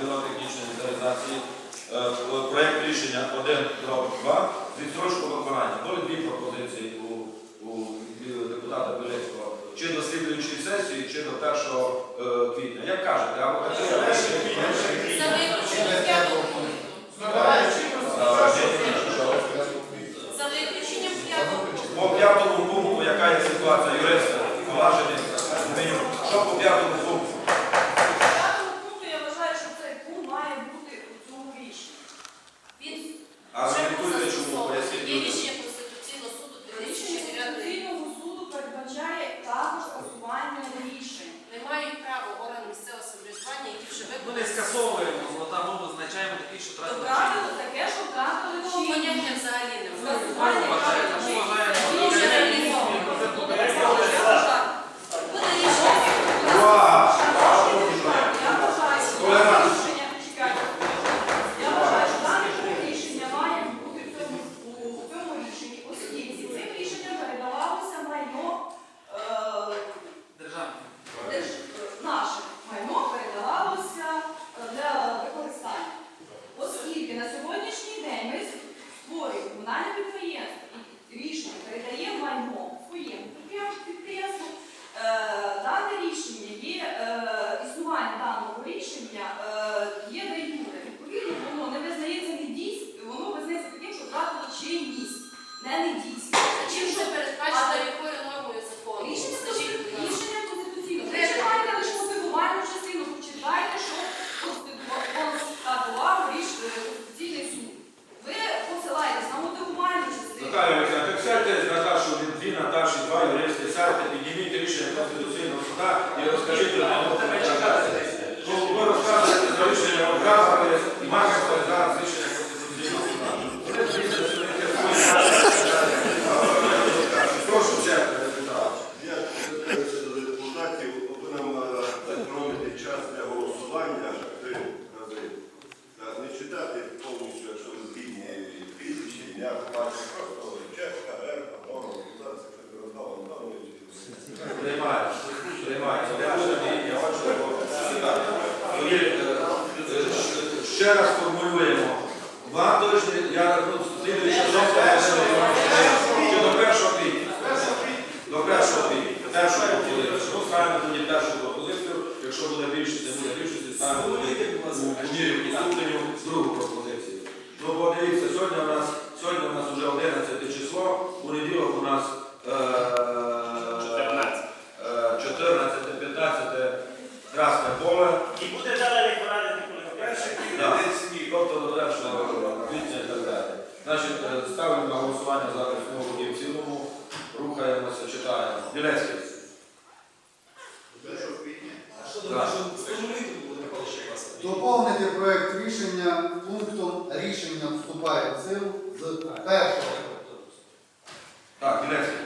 пілотехнічної технічної реалізації проєкт рішення 1 2 з виконання. Були дві пропозиції у, у депутата Білецького. Чи до слідуючої сесії, чи до 1 і маєте зараз рішення Конституційного керують. Прошу. Я до депутатів, нам зекономити час для голосування три рази. Не читати повністю, якщо ви згідні прізвище, ім'я, бачите, просто Чешка, Ерка, Моров, зараз, якщо не роздав Антонович. Приймаю, приймаю. Це не буде мені, я хочу його читати. Тоді, е, е, Ще раз формулюємо. Вам точно, я ну, слідуючи жовтня, чи до першого квітня? До першого квітня. Першу пропозицію. Ну, ставимо тоді першу пропозицію. Якщо буде більшість, не буде більшості, ставимо у мірі і другу пропозицію. Ну, бо дивіться, сьогодні у нас, сьогодні у нас вже 11 число, у неділок у нас е, 14, 15 Красне поле. І буде далі порадити перший Да. Тобто до першого квітня і так далі. Значить, е, ставимо на голосування за основу і в цілому. Рухаємося, читаємо. Білецький. Так. Доповнити проект рішення пунктом рішення вступає в силу з першого. Так, Білецький.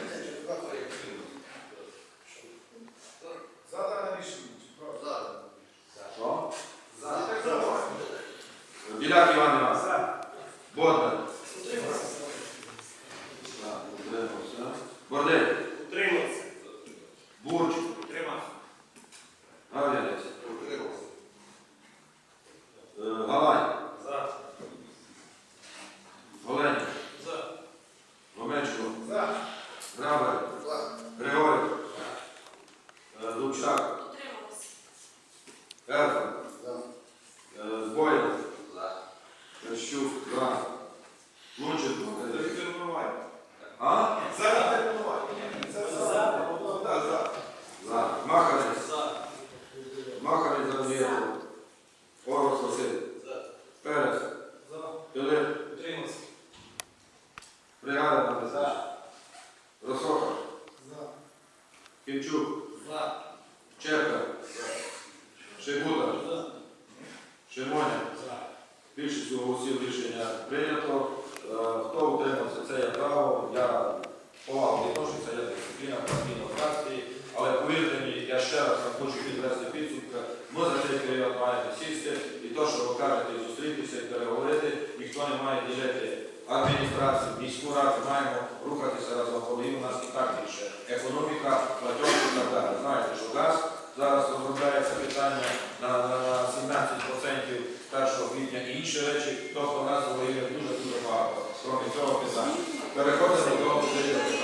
Що? Біляк Іван Іванович. Бодна. Так, утримався. Бордель. Утримався. Бурч. Утримався. Гаврилець. Е, Галай. За. Оленя. За. Ломечко. Грабер. Григорій. Е, Дубчак. Утрималась. Ерфа. Е, Збоєв. Щук. За. Лунченко. А? За. Маханець. Маханець Завієв. Орос Василь. Перець. Пилип. Бригада Бандаса. Росоха. Кімчук. Черка. Шигута. Більшістю голосів рішення прийнято. Е, Хто утримався, це є право. Я повагу відношу, це є дисципліна партійної фракції. Але повірте мені, я ще раз вам хочу підвести підсумки. Ми за цей період маємо сісти і то, що ви кажете, зустрітися, і переговорити, ніхто не має ділити адміністрацію, міську раду, маємо рухатися разом, він у нас і так більше. Економіка, інші речі, хто про нас говорив дуже-дуже багато. Проти цього питання. Переходимо до того питання.